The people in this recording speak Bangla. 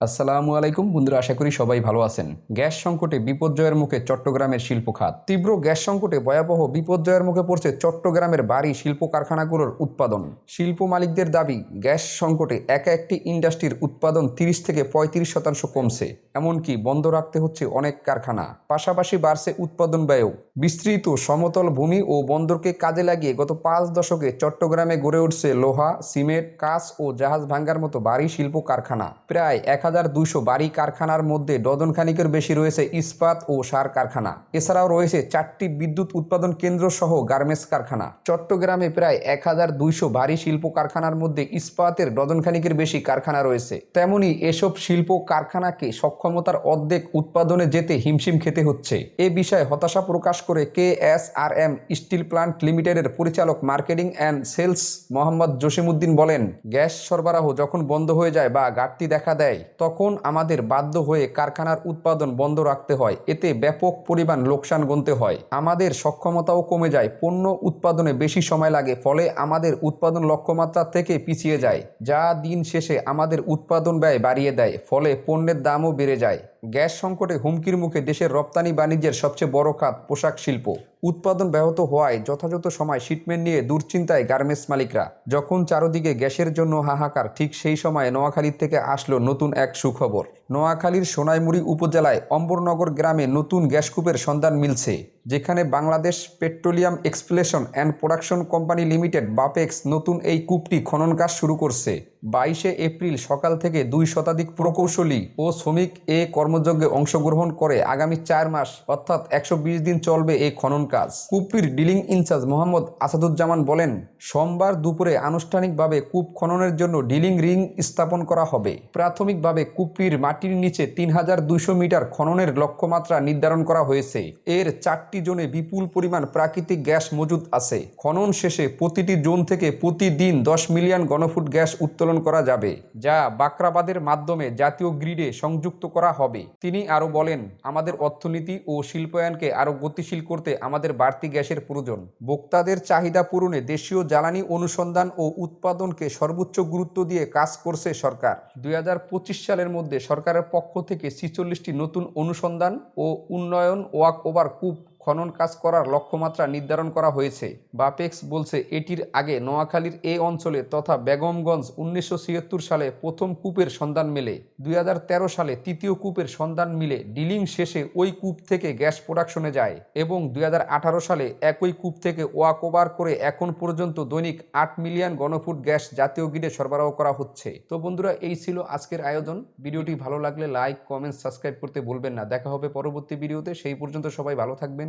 আসসালামু আলাইকুম। বন্ধুরা, আশা করি সবাই ভালো আছেন। গ্যাস সংকটে বিপর্যয়ের মুখে চট্টগ্রামের শিল্প খাত তীব্র গ্যাস সংকটে ভয়াবহ বিপর্যয়ের মুখে পড়ছে চট্টগ্রামের বাড়ি শিল্প কারখানাগুলোর উৎপাদন। শিল্প মালিকদের দাবি, গ্যাস সংকটে একা একটি ইন্ডাস্ট্রির উৎপাদন তিরিশ থেকে পঁয়ত্রিশ শতাংশ কমছে। এমনকি বন্ধ রাখতে হচ্ছে অনেক কারখানা। পাশাপাশি বাড়ছে উৎপাদন ব্যয়ও। বিস্তৃত সমতল ভূমি ও বন্দরকে কাজে লাগিয়ে গত পাঁচ দশকে চট্টগ্রামে গড়ে উঠছে লোহা, সিমেন্ট, কাঁচ ও জাহাজ ভাঙ্গার মতো বাড়ি, শিল্প কারখানা। প্রায় এক হাজার দুইশো বাড়ি কারখানার মধ্যে ডজন খানিকের বেশি রয়েছে ইস্পাত ও সার কারখানা। এছাড়াও রয়েছে চারটি বিদ্যুৎ উৎপাদন কেন্দ্র সহ গার্মেন্টস কারখানা। চট্টগ্রামে প্রায় এক হাজার দুইশো ভারী শিল্প কারখানার মধ্যে ইস্পাতের ডজন খানিকের বেশি কারখানা রয়েছে। তেমনি এসব শিল্প কারখানাকে সক্ষমতার অর্ধেক উৎপাদনে যেতে হিমশিম খেতে হচ্ছে। এ বিষয়ে হতাশা প্রকাশ করে K S R M steel plant লিমিটেডের পরিচালক marketing and sales Mohammad Jasimuddin বলেন, গ্যাস সরবরাহ যখন বন্ধ হয়ে যায় বা ঘাটতি দেখা দেয়, তখন আমাদের বাধ্য হয়ে কারখানার উৎপাদন বন্ধ রাখতে হয়। এতে ব্যাপক পরিমাণ লোকসান গুনতে হয়। আমাদের সক্ষমতাও কমে যায়, পণ্য উৎপাদনে বেশি সময় লাগে, ফলে আমাদের উৎপাদন লক্ষ্যমাত্রা থেকে পিছিয়ে যায়। যা দিন শেষে আমাদের উৎপাদন ব্যয় বাড়িয়ে দেয়, ফলে পণ্যের দামও বেড়ে যায় গ্যাস সংকটে হুমকির মুখে দেশের রপ্তানি বাণিজ্যের সবচেয়ে বড় খাত পোশাক শিল্প। উৎপাদন ব্যাহত হওয়ায় যথাযথ সময় শিপমেন্ট নিয়ে দুশ্চিন্তায় গার্মেন্টস মালিকরা। যখন চারদিকে গ্যাসের জন্য হাহাকার, ঠিক সেই সময় নোয়াখালীর থেকে আসলো নতুন এক সুখবর। নোয়াখালীর সোনাইমুড়ি উপজেলায় অম্বরনগর গ্রামে নতুন গ্যাসকূপের সন্ধান মিলছে, যেখানে Bangladesh petroleum exploration and production company limited Bapex নতুন এই কূপটি খনন কাজ শুরু করছে। বাইশে এপ্রিল সকাল থেকে দুই শতাধিক প্রকৌশলী ও শ্রমিক এ কর্মযজ্ঞে অংশগ্রহণ করে আগামী চার মাস, অর্থাৎ একশো বিশ দিন চলবে এই খনন কাজ। কূপটির drilling in charge Mohammad Asaduzzaman বলেন, সোমবার দুপুরে আনুষ্ঠানিকভাবে কূপ খননের জন্য ডিলিং রিং স্থাপন করা হবে। প্রাথমিকভাবে কূপটির মাটির নিচে তিন হাজার দুইশো মিটার খননের লক্ষ্যমাত্রা নির্ধারণ করা হয়েছে। এর চারটি জোনে বিপুল পরিমাণ প্রাকৃতিক গ্যাস মজুদ আছে। খনন শেষে প্রতিটি জোন থেকে প্রতিদিন দশ মিলিয়ন ঘনফুট গ্যাস উত্তোলন করা যাবে, যা বাকরাবাদের মাধ্যমে জাতীয় গ্রিডে সংযুক্ত করা হবে। তিনি আরও বলেন, আমাদের অর্থনীতি ও শিল্পায়নকে আরও গতিশীল করতে আমাদের বাড়তি গ্যাসের প্রয়োজন। বক্তাদের চাহিদা পূরণে দেশীয় জ্বালানি অনুসন্ধান ও উৎপাদনকে সর্বোচ্চ গুরুত্ব দিয়ে কাজ করছে সরকার। দুই হাজার পঁচিশ সালের মধ্যে সরকারের পক্ষ থেকে ছিচল্লিশটি নতুন অনুসন্ধান ও উন্নয়ন ওয়াক ওভার কূপ খনন কাজ করার লক্ষ্যমাত্রা নির্ধারণ করা হয়েছে। বাপেক্স বলছে, এটির আগে নোয়াখালীর এই অঞ্চলে তথা বেগমগঞ্জ উনিশশো ছিয়াত্তর সালে প্রথম কূপের সন্ধান মেলে। দুই হাজার তেরো সালে তৃতীয় কূপের সন্ধান মিলে, ডিলিং শেষে ওই কূপ থেকে গ্যাস প্রোডাকশনে যায় এবং দু হাজার আঠারো সালে একই কূপ থেকে ওয়াক ওভার করে এখন পর্যন্ত দৈনিক আট মিলিয়ন ঘনফুট গ্যাস জাতীয় গ্রিডে সরবরাহ করা হচ্ছে। তো বন্ধুরা, এই ছিল আজকের আয়োজন। ভিডিওটি ভালো লাগলে লাইক, কমেন্ট, সাবস্ক্রাইব করতে ভুলবেন না। দেখা হবে পরবর্তী ভিডিওতে। সেই পর্যন্ত সবাই ভালো থাকবেন